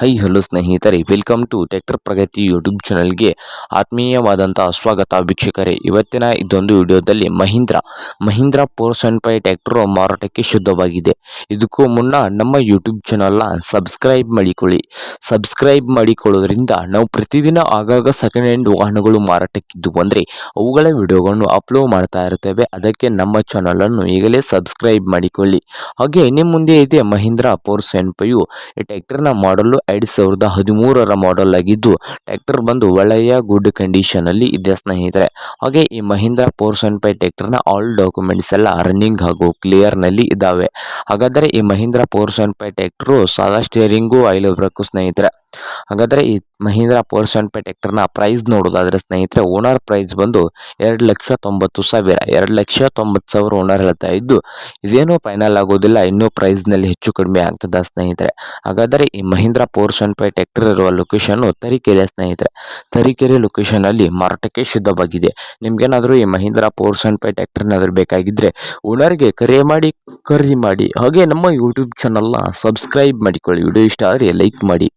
High hello ಸ್ನೇಹಿತರೆ. Welcome to tractor Pragati YouTube ಚಾನಲ್ಗೆ ಆತ್ಮೀಯವಾದಂಥ ಸ್ವಾಗತ ವೀಕ್ಷಕರೇ. ಇವತ್ತಿನ ಇದೊಂದು ವಿಡಿಯೋದಲ್ಲಿ Mahindra Mahindra four seven five tractor ಮಾರಾಟಕ್ಕೆ ಶುದ್ಧವಾಗಿದೆ. ಇದಕ್ಕೂ ಮುನ್ನ ನಮ್ಮ ಯೂಟ್ಯೂಬ್ ಚಾನಲ್ನ ಸಬ್ಸ್ಕ್ರೈಬ್ ಮಾಡಿಕೊಳ್ಳಿ. ಸಬ್ಸ್ಕ್ರೈಬ್ ಮಾಡಿಕೊಳ್ಳೋದ್ರಿಂದ ನಾವು ಪ್ರತಿದಿನ ಆಗಾಗ ಸೆಕೆಂಡ್ ಹ್ಯಾಂಡ್ ವಾಹನಗಳು ಮಾರಾಟಕ್ಕಿದ್ದು ಅಂದರೆ ಅವುಗಳ ವಿಡಿಯೋಗಳನ್ನು ಅಪ್ಲೋಡ್ ಮಾಡ್ತಾ ಇರ್ತೇವೆ. ಅದಕ್ಕೆ ನಮ್ಮ ಚಾನಲನ್ನು ಈಗಲೇ ಸಬ್ಸ್ಕ್ರೈಬ್ ಮಾಡಿಕೊಳ್ಳಿ. ಹಾಗೆ ನಿಮ್ಮ ಮುಂದೆ ಇದೆ ಮಹೀಂದ್ರ ಫೋರ್ ಸೆವೆನ್ ಫೈವ್ ಈ ಟ್ಯಾಕ್ಟರ್ನ ಮಾಡಲು ಎರಡು ಸಾವಿರದ ಹದಿಮೂರರ ಮಾಡೆಲ್ ಆಗಿದ್ದು ಟ್ರ್ಯಾಕ್ಟರ್ ಬಂದು ಒಳ್ಳೆಯ ಗುಡ್ ಕಂಡೀಷನ್ ಅಲ್ಲಿ ಇದೆ ಸ್ನೇಹಿತರೆ. ಹಾಗೆ ಈ ಮಹೀಂದ್ರ ಸೆವೆನ್ ಫೈವ್ ಟ್ರ್ಯಾಕ್ಟರ್ನ ಆಲ್ ಡಾಕ್ಯುಮೆಂಟ್ಸ್ ಎಲ್ಲ ರನ್ನಿಂಗ್ ಹಾಗೂ ಕ್ಲಿಯರ್ನಲ್ಲಿ ಇದಾವೆ. ಹಾಗಾದರೆ ಈ ಮಹೀಂದ್ರ ಸೆವೆನ್ ಫೈವ್ ಟ್ರ್ಯಾಕ್ಟರು ಸಾದಾ ಸ್ಟೇರಿಂಗು ಆಯಿಲ್ ಬ್ರೇಕು ಸ್ನೇಹಿತರೆ. ಹಾಗಾದರೆ ಈ ಮಹೀಂದ್ರ ಪೋರ್ಷನ್ ಸೆವೆನ್ ಫೈವ್ ಟ್ರ್ಯಾಕ್ಟರ್ನ ಪ್ರೈಸ್ ನೋಡೋದಾದರೆ ಸ್ನೇಹಿತರೆ ಓನರ್ ಪ್ರೈಸ್ ಬಂದು ಎರಡು ಲಕ್ಷ ತೊಂಬತ್ತು ಸಾವಿರ, ಎರಡು ಲಕ್ಷ ತೊಂಬತ್ತು ಸಾವಿರ ಓನರ್ ಹೇಳ್ತಾ ಇದ್ದು, ಇದೇನು ಫೈನಲ್ ಆಗೋದಿಲ್ಲ, ಇನ್ನೂ ಪ್ರೈಸ್ನಲ್ಲಿ ಹೆಚ್ಚು ಕಡಿಮೆ ಆಗ್ತದೆ ಸ್ನೇಹಿತರೆ. ಹಾಗಾದರೆ ಈ ಮಹೀಂದ್ರ ಪೋರ್ಷನ್ ಸೆವೆನ್ ಫೈವ್ ಟೆಕ್ಟರ್ ಇರುವ ಲೊಕೇಶನ್ನು ತರೀಕೆರೆ ಸ್ನೇಹಿತರೆ. ತರೀಕೆರೆ ಲೊಕೇಶನಲ್ಲಿ ಮಾರಾಟಕ್ಕೆ ಶುದ್ಧವಾಗಿದೆ ನಿಮ್ಗೇನಾದರೂ ಈ ಮಹೀಂದ್ರ ಪೋರ್ಷನ್ ಸೆವೆನ್ ಫೈವ್ ಟೆಕ್ಟರ್ನಾದರೂ ಬೇಕಾಗಿದ್ದರೆ ಓನರ್ಗೆ ಕರೆ ಮಾಡಿ, ಖರೀದಿ ಮಾಡಿ, ಹಾಗೆ ನಮ್ಮ ಯೂಟ್ಯೂಬ್ ಚಾನಲ್ನ ಸಬ್ಸ್ಕ್ರೈಬ್ ಮಾಡಿಕೊಳ್ಳಿ. ವಿಡಿಯೋ ಇಷ್ಟ ಆದರೆ ಲೈಕ್ ಮಾಡಿ.